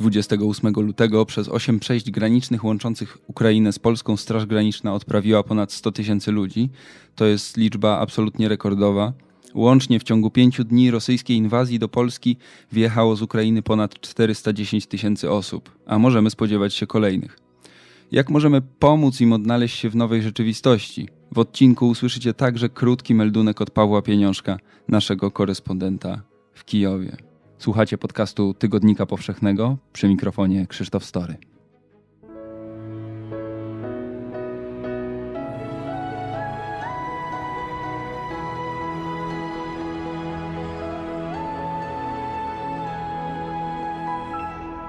28 lutego przez osiem przejść granicznych łączących Ukrainę z Polską Straż Graniczna odprawiła ponad 100 tysięcy ludzi. To jest liczba absolutnie rekordowa. Łącznie w ciągu pięciu dni rosyjskiej inwazji do Polski wjechało z Ukrainy ponad 410 tysięcy osób, a możemy spodziewać się kolejnych. Jak możemy pomóc im odnaleźć się w nowej rzeczywistości? W odcinku usłyszycie także krótki meldunek od Pawła Pieniążka, naszego korespondenta w Kijowie. Słuchacie podcastu Tygodnika Powszechnego przy mikrofonie Krzysztof Story.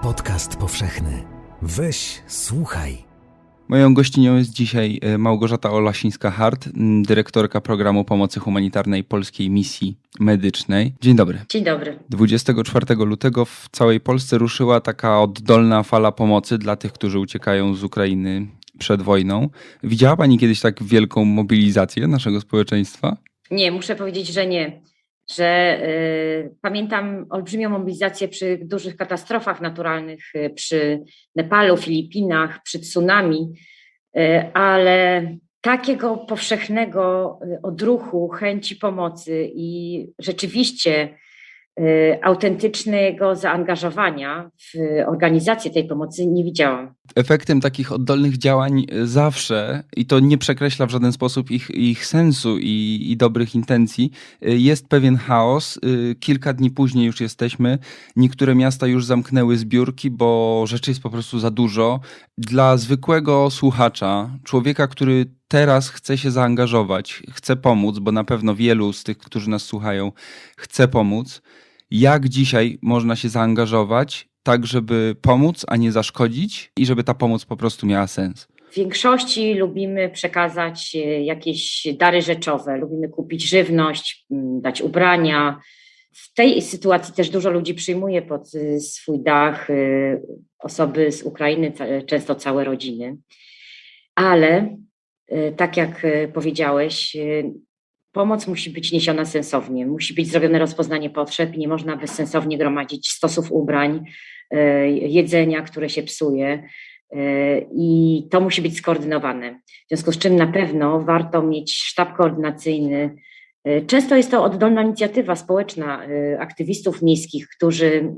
Podcast powszechny. Weź, słuchaj. Moją gościnią jest dzisiaj e, Małgorzata Olasińska-Hart, dyrektorka programu pomocy humanitarnej Polskiej Misji Medycznej. Dzień dobry. Dzień dobry. 24 lutego w całej Polsce ruszyła taka oddolna fala pomocy dla tych, którzy uciekają z Ukrainy przed wojną. Widziała Pani kiedyś tak wielką mobilizację naszego społeczeństwa? Nie, muszę powiedzieć, że nie. Że y, pamiętam olbrzymią mobilizację przy dużych katastrofach naturalnych, y, przy Nepalu, Filipinach, przy tsunami, ale takiego powszechnego y, odruchu, chęci pomocy i rzeczywiście autentycznego zaangażowania w organizację tej pomocy nie widziałam. Efektem takich oddolnych działań zawsze, i to nie przekreśla w żaden sposób ich, ich sensu i, i dobrych intencji, y, jest pewien chaos. Y, Kilka dni później już jesteśmy. Niektóre miasta już zamknęły zbiórki, bo rzeczy jest po prostu za dużo. Dla zwykłego słuchacza, człowieka, który teraz chce się zaangażować, chce pomóc, bo na pewno wielu z tych, którzy nas słuchają, chce pomóc. Jak dzisiaj można się zaangażować, tak żeby pomóc, a nie zaszkodzić i żeby ta pomoc po prostu miała sens? W większości lubimy przekazać e, jakieś dary rzeczowe, lubimy kupić żywność, dać ubrania. W tej sytuacji też dużo ludzi przyjmuje pod y, swój dach y, osoby z Ukrainy, często całe rodziny. Ale tak jak powiedziałeś, pomoc musi być niesiona sensownie, musi być zrobione rozpoznanie potrzeb nie można bezsensownie gromadzić stosów ubrań, y, jedzenia, które się psuje. Y, I to musi być skoordynowane. W związku z czym na pewno warto mieć sztab koordynacyjny. Y, Często jest to oddolna inicjatywa społeczna aktywistów miejskich, którzy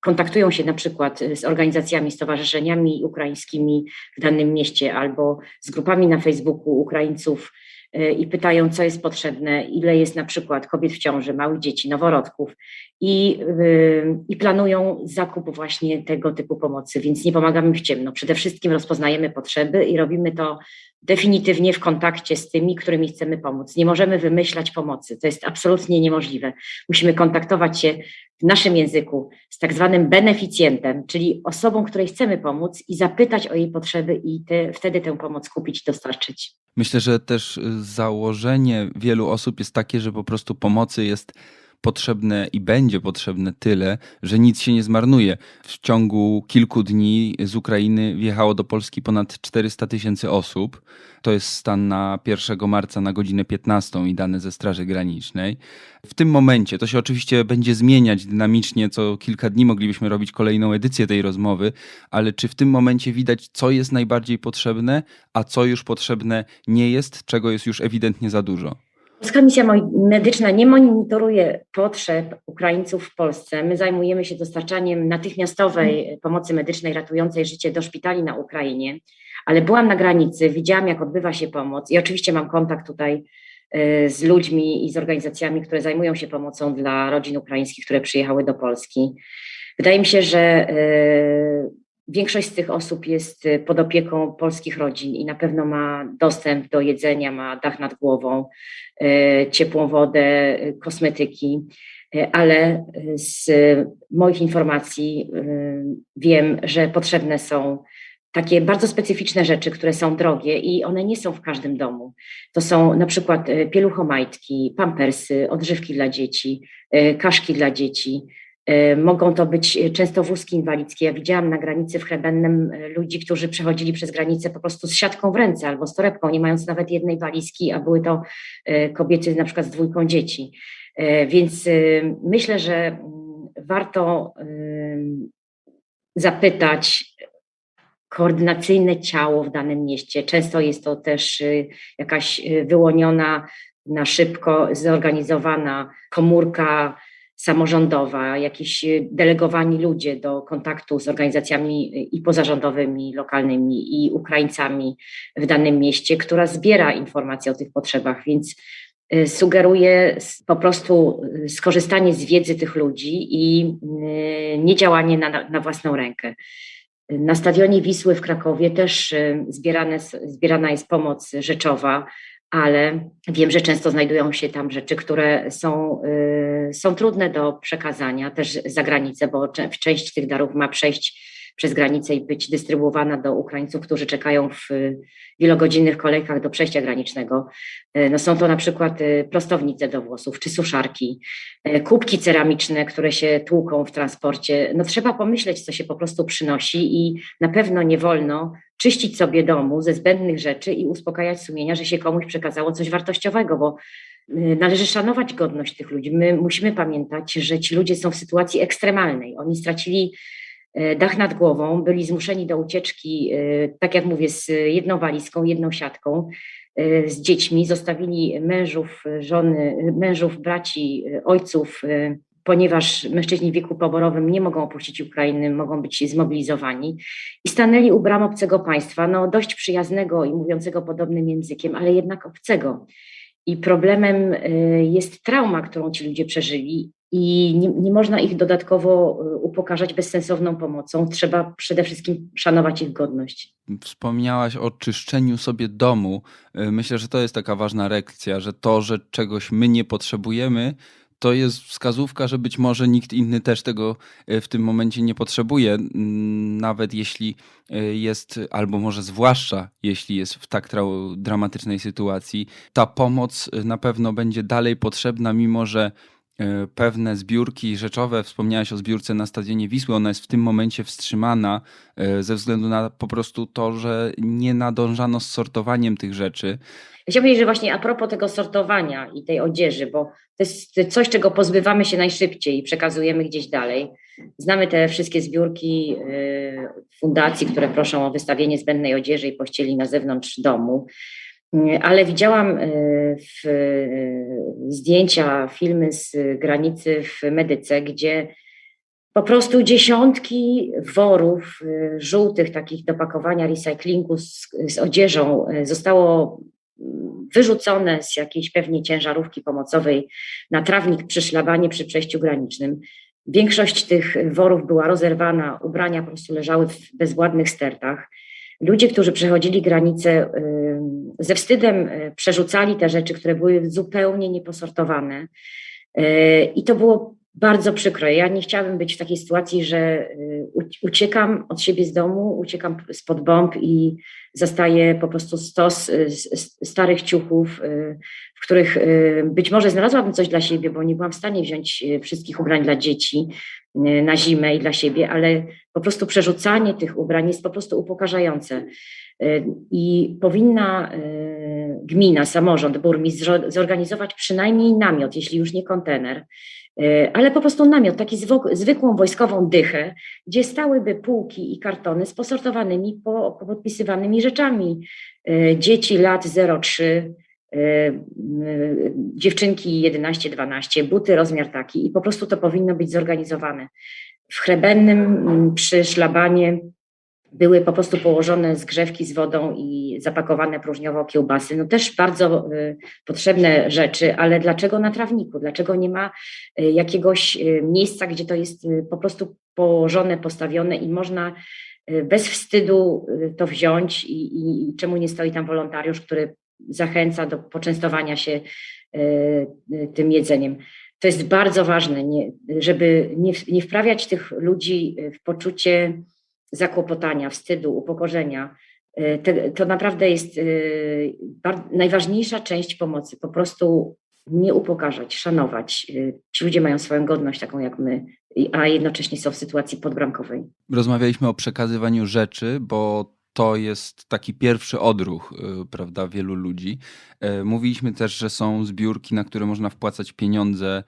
kontaktują się na przykład z organizacjami, stowarzyszeniami ukraińskimi w danym mieście albo z grupami na Facebooku Ukraińców i pytają, co jest potrzebne, ile jest na przykład kobiet w ciąży, małych dzieci, noworodków i, y, i planują zakup właśnie tego typu pomocy, więc nie pomagamy w ciemno. Przede wszystkim rozpoznajemy potrzeby i robimy to definitywnie w kontakcie z tymi, którymi chcemy pomóc. Nie możemy wymyślać pomocy, to jest absolutnie niemożliwe. Musimy kontaktować się w naszym języku z tak zwanym beneficjentem, czyli osobą, której chcemy pomóc i zapytać o jej potrzeby i te, wtedy tę pomoc kupić dostarczyć. Myślę, że też y, założenie wielu osób jest takie, że po prostu pomocy jest potrzebne i będzie potrzebne tyle, że nic się nie zmarnuje. W ciągu kilku dni z Ukrainy wjechało do Polski ponad 400 tysięcy osób. To jest stan na 1 marca na godzinę 15 i dane ze Straży Granicznej. W tym momencie, to się oczywiście będzie zmieniać dynamicznie, co kilka dni moglibyśmy robić kolejną edycję tej rozmowy, ale czy w tym momencie widać, co jest najbardziej potrzebne, a co już potrzebne nie jest, czego jest już ewidentnie za dużo? Polska Misja Medyczna nie monitoruje potrzeb Ukraińców w Polsce. My zajmujemy się dostarczaniem natychmiastowej pomocy medycznej ratującej życie do szpitali na Ukrainie, ale byłam na granicy, widziałam, jak odbywa się pomoc i oczywiście mam kontakt tutaj y, z ludźmi i z organizacjami, które zajmują się pomocą dla rodzin ukraińskich, które przyjechały do Polski. Wydaje mi się, że y, większość z tych osób jest y, pod opieką polskich rodzin i na pewno ma dostęp do jedzenia, ma dach nad głową, y, ciepłą wodę, y, kosmetyki, ale z moich informacji wiem, że potrzebne są takie bardzo specyficzne rzeczy, które są drogie i one nie są w każdym domu. To są na przykład pieluchomajtki, pampersy, odżywki dla dzieci, kaszki dla dzieci. Y, Mogą to być y, często wózki inwalidzkie. Ja widziałam na granicy w Chrebennem y, ludzi, którzy przechodzili przez granicę po prostu z siatką w ręce albo z torebką, nie mając nawet jednej walizki, a były to kobiety na przykład z dwójką dzieci. Więc myślę, że mm, warto zapytać koordynacyjne ciało w danym mieście. Często jest to też jakaś wyłoniona na szybko zorganizowana komórka samorządowa, jakiś y, delegowani ludzie do kontaktu z organizacjami i pozarządowymi, lokalnymi i Ukraińcami w danym mieście, która zbiera informacje o tych potrzebach, więc sugeruje po prostu skorzystanie z wiedzy tych ludzi i nie działanie na, na własną rękę. Na stadionie Wisły w Krakowie też y, zbierane, zbierana jest pomoc rzeczowa, ale wiem, że często znajdują się tam rzeczy, które są, y, są trudne do przekazania też za granicę, bo część tych darów ma przejść przez granicę i być dystrybuowana do Ukraińców, którzy czekają w wielogodzinnych kolejkach do przejścia granicznego. E, no są to na przykład e, prostownice do włosów czy suszarki, kubki ceramiczne, które się tłuką w transporcie. No trzeba pomyśleć, co się po prostu przynosi i na pewno nie wolno czyścić sobie domu ze zbędnych rzeczy i uspokajać sumienia, że się komuś przekazało coś wartościowego, bo należy szanować godność tych ludzi. My musimy pamiętać, że ci ludzie są w sytuacji ekstremalnej. Oni stracili dach nad głową, byli zmuszeni do ucieczki, e, tak jak mówię, z jedną walizką, jedną siatką, e, z dziećmi, zostawili mężów, żony, mężów, braci, ojców, ponieważ mężczyźni w wieku poborowym nie mogą opuścić Ukrainy, mogą być zmobilizowani. I stanęli u bram obcego państwa, no dość przyjaznego i mówiącego podobnym językiem, ale jednak obcego. I problemem jest trauma, którą ci ludzie przeżyli i nie, nie, można ich dodatkowo y, upokarzać bezsensowną pomocą. Trzeba przede wszystkim szanować ich godność. Wspomniałaś o czyszczeniu sobie domu. Y, myślę, że to jest taka ważna lekcja, że to, że czegoś my nie potrzebujemy, to jest wskazówka, że być może nikt inny też tego y, w tym momencie nie potrzebuje, nawet jeśli jest, albo może zwłaszcza jeśli jest w tak dramatycznej sytuacji. Ta pomoc na pewno będzie dalej potrzebna, mimo że pewne zbiórki rzeczowe. Wspomniałeś o zbiórce na stadionie Wisły. Ona jest w tym momencie wstrzymana e, ze względu na po prostu to, że nie nadążano z sortowaniem tych rzeczy. Chciałbym powiedzieć, że właśnie a propos tego sortowania i tej odzieży, bo to jest coś, czego pozbywamy się najszybciej i przekazujemy gdzieś dalej. Znamy te wszystkie zbiórki e, fundacji, które proszą o wystawienie zbędnej odzieży i pościeli na zewnątrz domu. Ale widziałam e, w e, zdjęcia, filmy z granicy w Medyce, gdzie po prostu dziesiątki worów e, żółtych, takich do pakowania recyklingu z, z odzieżą zostało mm, wyrzucone z jakiejś pewnie ciężarówki pomocowej na trawnik przy szlabanie przy przejściu granicznym. Większość tych worów była rozerwana, ubrania po prostu leżały w bezładnych stertach. Ludzie, którzy przechodzili granicę, ze wstydem y, przerzucali te rzeczy, które były zupełnie nieposortowane. Y, I to było bardzo przykre. Ja nie chciałabym być w takiej sytuacji, że y, uciekam od siebie z domu, uciekam spod bomb i zastaję po prostu stos starych ciuchów, w których być może znalazłabym coś dla siebie, bo nie byłam w stanie wziąć wszystkich ubrań dla dzieci na zimę i dla siebie, ale po prostu przerzucanie tych ubrań jest po prostu upokarzające. I powinna gmina, samorząd, burmistrz zorganizować przynajmniej namiot, jeśli już nie kontener, E, ale po prostu namiot, taki zwykłą wojskową dychę, gdzie stałyby półki i kartony z posortowanymi, podpisywanymi rzeczami. Dzieci lat 0,3, e, dziewczynki 11-12, buty rozmiar taki i po prostu to powinno być zorganizowane. W Chrebennym przy szlabanie były po prostu położone zgrzewki z wodą i zapakowane próżniowo kiełbasy. No też bardzo y, potrzebne rzeczy, ale dlaczego na trawniku? Dlaczego nie ma y, jakiegoś y, miejsca, gdzie to jest po prostu położone, postawione i można bez wstydu to wziąć i, i, i czemu nie stoi tam wolontariusz, który zachęca do poczęstowania się tym jedzeniem. To jest bardzo ważne, nie, żeby nie, nie wprawiać tych ludzi w poczucie zakłopotania, wstydu, upokorzenia. E, to naprawdę jest e, najważniejsza część pomocy. Po prostu nie upokarzać, szanować. E, ci ludzie mają swoją godność, taką jak my, a jednocześnie są w sytuacji podbramkowej. Rozmawialiśmy o przekazywaniu rzeczy, bo to jest taki pierwszy odruch, prawda, wielu ludzi. Mówiliśmy też, że są zbiórki, na które można wpłacać pieniądze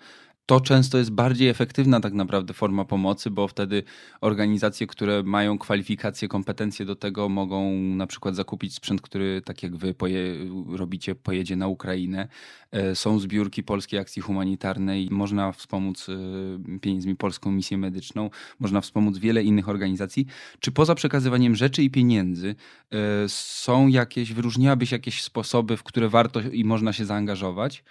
to często jest bardziej efektywna tak naprawdę forma pomocy, bo wtedy organizacje, które mają kwalifikacje, kompetencje do tego, mogą na przykład zakupić sprzęt, który tak jak wy poje, robicie, pojedzie na Ukrainę. E, są zbiórki Polskiej Akcji Humanitarnej, można wspomóc e, pieniędzmi Polską Misję Medyczną, można wspomóc wiele innych organizacji. Czy poza przekazywaniem rzeczy i pieniędzy e, są jakieś, wyróżniałabyś jakieś sposoby, w które warto i można się zaangażować?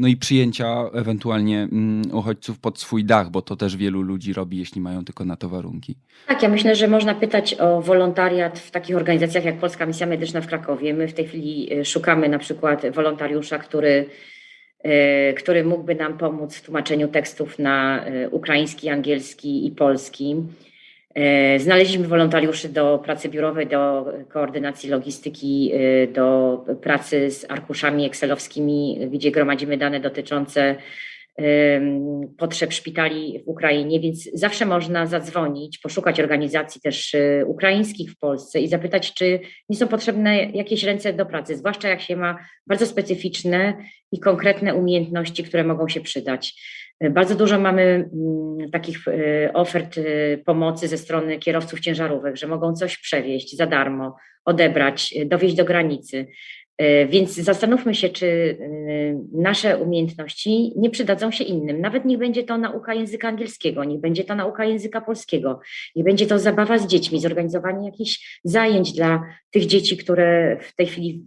No i przyjęcia ewentualnie mm, uchodźców pod swój dach, bo to też wielu ludzi robi, jeśli mają tylko na to warunki. Tak, ja myślę, że można pytać o wolontariat w takich organizacjach jak Polska Misja Medyczna w Krakowie. My w tej chwili y, szukamy na przykład wolontariusza, który, y, który mógłby nam pomóc w tłumaczeniu tekstów na y, ukraiński, angielski i polski. E, znaleźliśmy wolontariuszy do pracy biurowej, do koordynacji logistyki, e, do pracy z arkuszami excelowskimi, gdzie gromadzimy dane dotyczące potrzeb szpitali w Ukrainie, więc zawsze można zadzwonić, poszukać organizacji też e, ukraińskich w Polsce i zapytać, czy nie są potrzebne jakieś ręce do pracy, zwłaszcza jak się ma bardzo specyficzne i konkretne umiejętności, które mogą się przydać. Bardzo dużo mamy mm, takich e, ofert e, pomocy ze strony kierowców ciężarówek, że mogą coś przewieźć za darmo, odebrać, e, dowieźć do granicy. Więc zastanówmy się, czy nasze umiejętności nie przydadzą się innym. Nawet niech będzie to nauka języka angielskiego, niech będzie to nauka języka polskiego, niech będzie to zabawa z dziećmi, zorganizowanie jakichś zajęć dla tych dzieci, które w tej chwili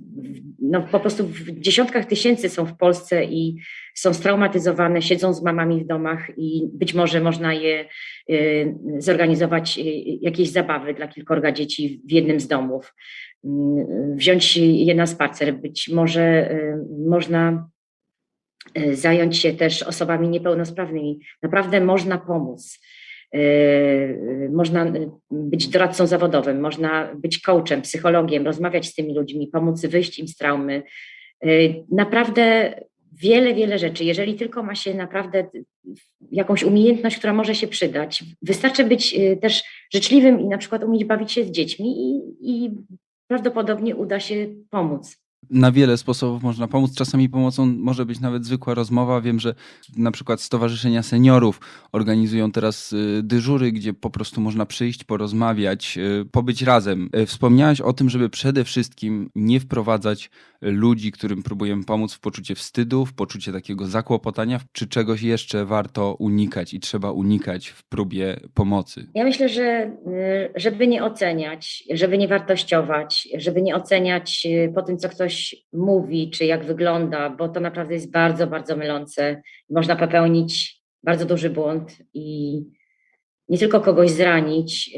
no, po prostu w dziesiątkach tysięcy są w Polsce i są straumatyzowane, siedzą z mamami w domach i być może można je y, zorganizować y, jakieś zabawy dla kilkorga dzieci w jednym z domów, y, wziąć je na spacer, być może można zająć się też osobami niepełnosprawnymi. Naprawdę można pomóc. Można być doradcą zawodowym, można być coachem, psychologiem, rozmawiać z tymi ludźmi, pomóc wyjść im z traumy. Naprawdę wiele, wiele rzeczy. Jeżeli tylko ma się naprawdę jakąś umiejętność, która może się przydać, wystarczy być y, też życzliwym i na przykład umieć bawić się z dziećmi i, i prawdopodobnie uda się pomóc na wiele sposobów można pomóc. Czasami pomocą może być nawet zwykła rozmowa. Wiem, że na przykład Stowarzyszenia Seniorów organizują teraz y, dyżury, gdzie po prostu można przyjść, porozmawiać, y, pobyć razem. Y, wspomniałeś o tym, żeby przede wszystkim nie wprowadzać ludzi, którym próbujemy pomóc w poczucie wstydu, w poczucie takiego zakłopotania, czy czegoś jeszcze warto unikać i trzeba unikać w próbie pomocy. Ja myślę, że żeby nie oceniać, żeby nie wartościować, żeby nie oceniać po tym, co ktoś ktoś mówi, czy jak wygląda, bo to naprawdę jest bardzo, bardzo mylące. Można popełnić bardzo duży błąd i nie tylko kogoś zranić,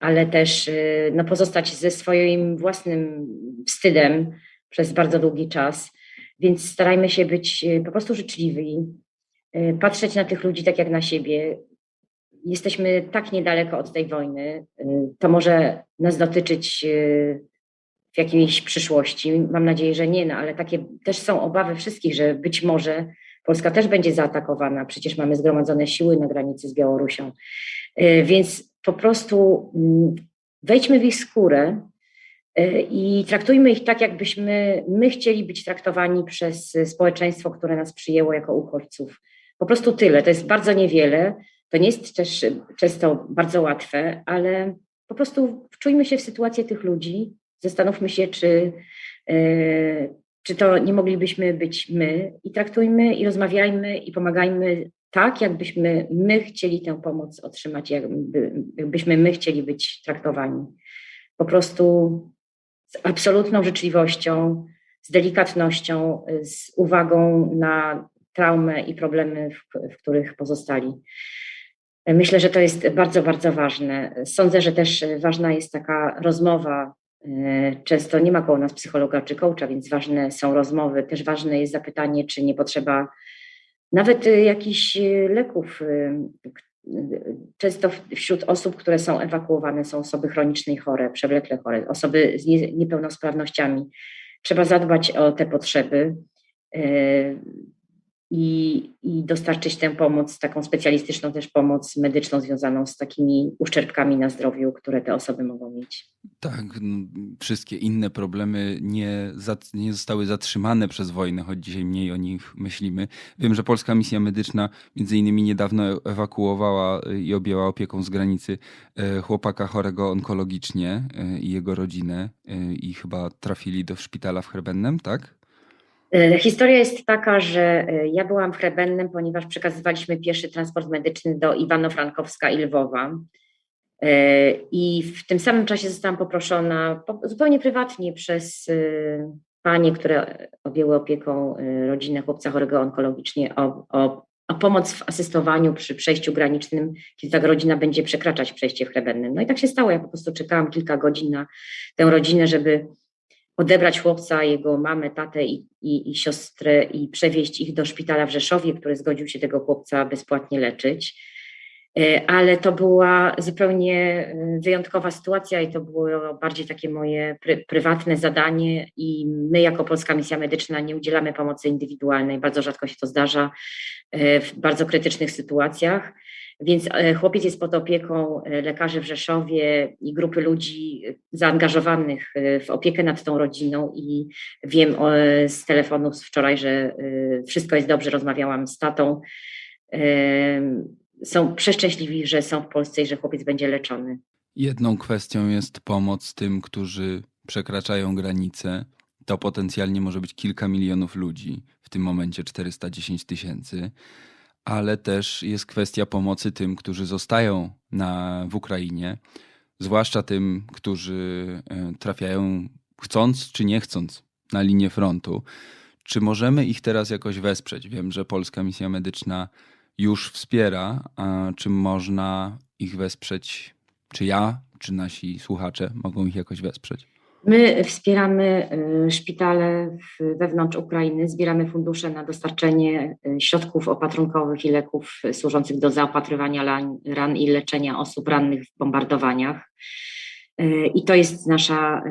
ale też y, no, pozostać ze swoim własnym wstydem przez bardzo długi czas. Więc starajmy się być y, po prostu życzliwi, y, patrzeć na tych ludzi tak jak na siebie. Jesteśmy tak niedaleko od tej wojny. To może nas dotyczyć w jakiejś przyszłości. Mam nadzieję, że nie, no ale takie też są obawy wszystkich, że być może Polska też będzie zaatakowana. Przecież mamy zgromadzone siły na granicy z Białorusią. Y, więc po prostu mm, wejdźmy w ich skórę y, i traktujmy ich tak, jakbyśmy my chcieli być traktowani przez społeczeństwo, które nas przyjęło jako uchodźców. Po prostu tyle. To jest bardzo niewiele. To nie jest też często bardzo łatwe, ale po prostu wczujmy się w sytuację tych ludzi, Zastanówmy się, czy, e, czy to nie moglibyśmy być my i traktujmy i rozmawiajmy i pomagajmy tak, jakbyśmy my chcieli tę pomoc otrzymać, jakby, jakbyśmy my chcieli być traktowani. Po prostu z absolutną życzliwością, z delikatnością, z uwagą na traumę i problemy, w, w których pozostali. Myślę, że to jest bardzo, bardzo ważne. Sądzę, że też ważna jest taka rozmowa często nie ma koło nas psychologa czy coacha, więc ważne są rozmowy. Też ważne jest zapytanie, czy nie potrzeba nawet e, jakichś e, leków. Często wśród osób, które są ewakuowane, są osoby chroniczne i chore, przewlekle chore, osoby z niepełnosprawnościami. Trzeba zadbać o te potrzeby. I, i dostarczyć tę pomoc, taką specjalistyczną też pomoc medyczną związaną z takimi uszczerbkami na zdrowiu, które te osoby mogą mieć. Tak, no, wszystkie inne problemy nie, nie zostały zatrzymane przez wojnę, choć dzisiaj mniej o nich myślimy. Wiem, że Polska Misja Medyczna między innymi niedawno ewakuowała i objęła opieką z granicy e, chłopaka chorego onkologicznie e, i jego rodzinę i chyba trafili do szpitala w Herbennem, tak? E, historia jest taka, że e, ja byłam w Hrebennem, ponieważ przekazywaliśmy pierwszy transport medyczny do Iwano-Frankowska i Lwowa. E, I w tym samym czasie zostałam poproszona zupełnie prywatnie przez panie, które objęły opieką rodzinę chłopca chorego onkologicznie o, o, o, pomoc w asystowaniu przy przejściu granicznym, kiedy ta rodzina będzie przekraczać przejście w. No i tak się stało. Ja po prostu czekałam kilka godzin na tę rodzinę, żeby odebrać chłopca, jego mamę, tatę i, i, i siostrę i przewieźć ich do szpitala w Rzeszowie, który zgodził się tego chłopca bezpłatnie leczyć. E, ale to była zupełnie e, wyjątkowa sytuacja i to było bardziej takie moje pry, prywatne zadanie i my jako Polska Misja Medyczna nie udzielamy pomocy indywidualnej, bardzo rzadko się to zdarza e, w bardzo krytycznych sytuacjach. Więc e, chłopiec jest pod opieką e, lekarzy w Rzeszowie i grupy ludzi zaangażowanych e, w opiekę nad tą rodziną i wiem z telefonu z wczoraj, że wszystko jest dobrze, rozmawiałam z tatą. Są przeszczęśliwi, że są w Polsce i że chłopiec będzie leczony. Jedną kwestią jest pomoc tym, którzy przekraczają granice. To potencjalnie może być kilka milionów ludzi, w tym momencie 410 tysięcy ale też jest kwestia pomocy tym, którzy zostają na, w Ukrainie, zwłaszcza tym, którzy e, trafiają chcąc czy nie chcąc na linię frontu. Czy możemy ich teraz jakoś wesprzeć? Wiem, że Polska Misja Medyczna już wspiera, a czy można ich wesprzeć? Czy ja, czy nasi słuchacze mogą ich jakoś wesprzeć? My wspieramy y, szpitale wewnątrz Ukrainy, zbieramy fundusze na dostarczenie y, środków opatrunkowych i leków służących do zaopatrywania ran i leczenia osób rannych w bombardowaniach. Y, I to jest nasza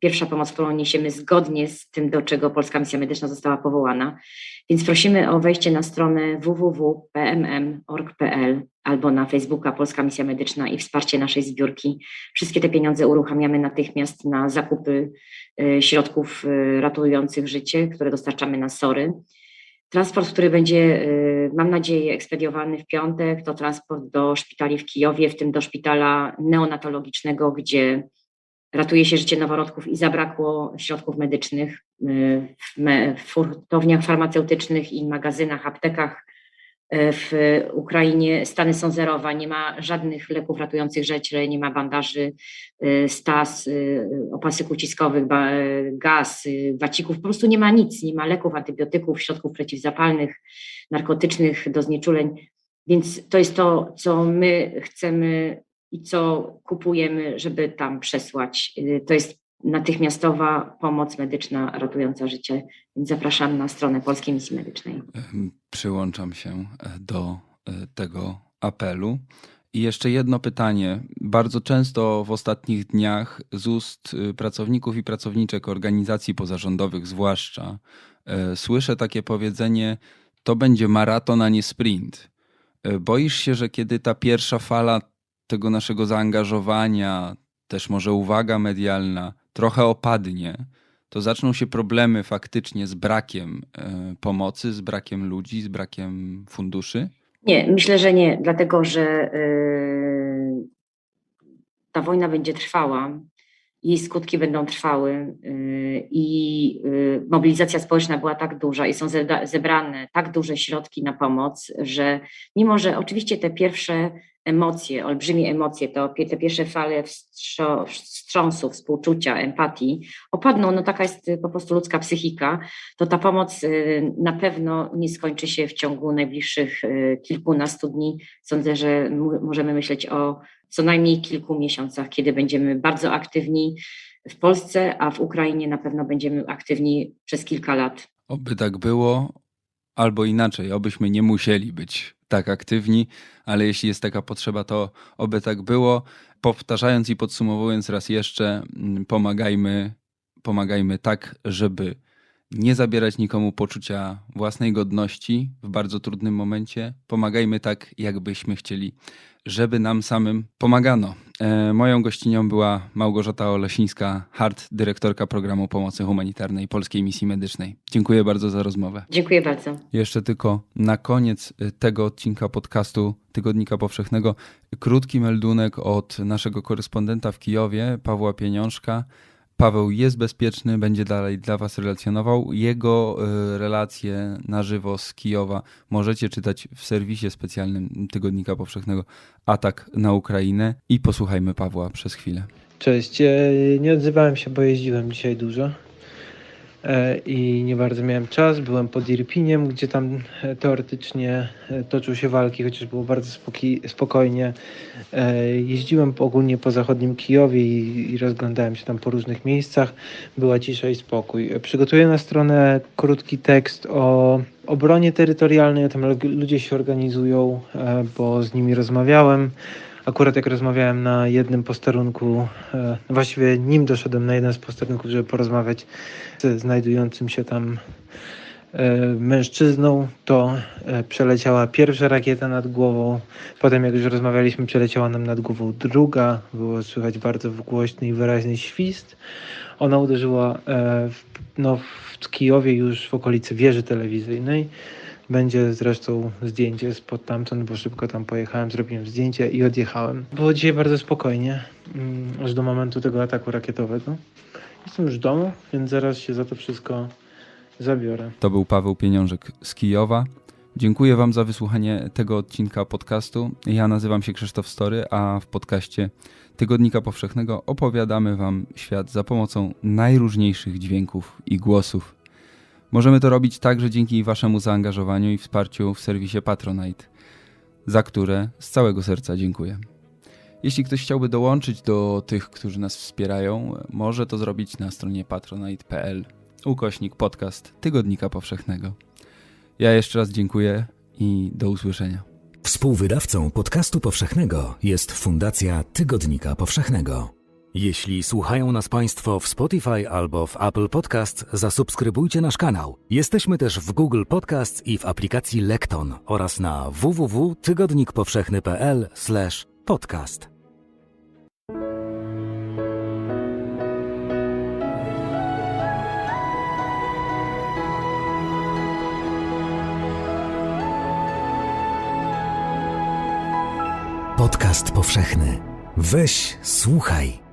pierwsza pomoc, którą niesiemy zgodnie z tym, do czego Polska Misja Medyczna została powołana. Więc prosimy o wejście na stronę www.pmm.org.pl albo na Facebooka Polska Misja Medyczna i wsparcie naszej zbiórki. Wszystkie te pieniądze uruchamiamy natychmiast na zakupy y, środków ratujących życie, które dostarczamy na SORY. Transport, który będzie, y, mam nadzieję, ekspediowany w piątek, to transport do szpitali w Kijowie, w tym do szpitala neonatologicznego, gdzie ratuje się życie noworodków i zabrakło środków medycznych w, me, w furtowniach farmaceutycznych i magazynach, aptekach w Ukrainie stany są zerowe, nie ma żadnych leków ratujących życie, nie ma bandaży, e, stas, e, opasek uciskowych, gaz, wacików, po prostu nie ma nic, nie ma leków, antybiotyków, środków przeciwzapalnych, narkotycznych do znieczuleń. Więc to jest to, co my chcemy i co kupujemy, żeby tam przesłać. To jest natychmiastowa pomoc medyczna ratująca życie. Więc zapraszam na stronę Polskiej Misji Medycznej. Przyłączam się e, do e, tego apelu. I jeszcze jedno pytanie. Bardzo często w ostatnich dniach z ust e, pracowników i pracowniczek organizacji pozarządowych, zwłaszcza, słyszę takie powiedzenie: to będzie maraton, a nie sprint. Boisz się, że kiedy ta pierwsza fala tego naszego zaangażowania, też może uwaga medialna trochę opadnie, to zaczną się problemy faktycznie z brakiem e, pomocy, z brakiem ludzi, z brakiem funduszy? Nie, myślę, że nie, dlatego że e, ta wojna będzie trwała, jej skutki będą trwały e, i mobilizacja społeczna była tak duża i są zebrane tak duże środki na pomoc, że mimo, że oczywiście te pierwsze emocje, olbrzymie emocje, to te pierwsze fale wstrząsu, współczucia, empatii opadną, no taka jest po prostu ludzka psychika, to ta pomoc y, na pewno nie skończy się w ciągu najbliższych y, kilkunastu dni. Sądzę, że możemy myśleć o co najmniej kilku miesiącach, kiedy będziemy bardzo aktywni w Polsce, a w Ukrainie na pewno będziemy aktywni przez kilka lat. Oby tak było, albo inaczej, obyśmy nie musieli być tak aktywni, ale jeśli jest taka potrzeba, to oby tak było. Powtarzając i podsumowując raz jeszcze, mm, pomagajmy, pomagajmy tak, żeby nie zabierać nikomu poczucia własnej godności w bardzo trudnym momencie. Pomagajmy tak, jakbyśmy chcieli, żeby nam samym pomagano. E, moją gościnią była Małgorzata Olesińska-Hart, dyrektorka programu pomocy humanitarnej Polskiej Misji Medycznej. Dziękuję bardzo za rozmowę. Dziękuję bardzo. Jeszcze tylko na koniec y, tego odcinka podcastu Tygodnika Powszechnego krótki meldunek od naszego korespondenta w Kijowie, Pawła Pieniążka. Paweł jest bezpieczny, będzie dalej dla Was relacjonował. Jego y, relacje na żywo z Kijowa możecie czytać w serwisie specjalnym Tygodnika Powszechnego Atak na Ukrainę i posłuchajmy Pawła przez chwilę. Cześć. E, Nie odzywałem się, bo jeździłem dzisiaj dużo i nie bardzo miałem czas. Byłem pod Irpiniem, gdzie tam e, teoretycznie e, toczył się walki, chociaż było bardzo spokojnie. E, Jeździłem ogólnie po zachodnim Kijowie i, rozglądałem się tam po różnych miejscach. Była cisza i spokój. E, Przygotuję na stronę krótki tekst o obronie terytorialnej, o tym ludzie się organizują, e, bo z nimi rozmawiałem. Akurat jak rozmawiałem na jednym posterunku, e, właściwie nim doszedłem na jeden z posterunków, żeby porozmawiać ze znajdującym się tam e, mężczyzną, to e, przeleciała pierwsza rakieta nad głową. Potem, jak już rozmawialiśmy, przeleciała nam nad głową druga. Było słychać bardzo głośny i wyraźny świst. Ona uderzyła w, no, w Kijowie już w okolicy wieży telewizyjnej. Będzie zresztą zdjęcie spod tamtąd, bo szybko tam pojechałem, zrobiłem zdjęcie i odjechałem. Było dzisiaj bardzo spokojnie, mm, aż do momentu tego ataku rakietowego. Jestem już w domu, więc zaraz się za to wszystko zabiorę. To był Paweł Pieniążek z Kijowa. Dziękuję Wam za wysłuchanie tego odcinka podcastu. Ja nazywam się Krzysztof Story, a w podcaście Tygodnika Powszechnego opowiadamy Wam świat za pomocą najróżniejszych dźwięków i głosów. Możemy to robić także dzięki Waszemu zaangażowaniu i wsparciu w serwisie Patronite, za które z całego serca dziękuję. Jeśli ktoś chciałby dołączyć do tych, którzy nas wspierają, może to zrobić na stronie patronite.pl ukośnik podcast Tygodnika Powszechnego. Ja jeszcze raz dziękuję i do usłyszenia. Współwydawcą podcastu powszechnego jest Fundacja Tygodnika Powszechnego. Jeśli słuchają nas Państwo w Spotify albo w Apple Podcasts, zasubskrybujcie nasz kanał. Jesteśmy też w Google Podcasts i w aplikacji Lekton oraz na www.tygodnikpowszechny.pl/podcast. Podcast powszechny. Weź, słuchaj.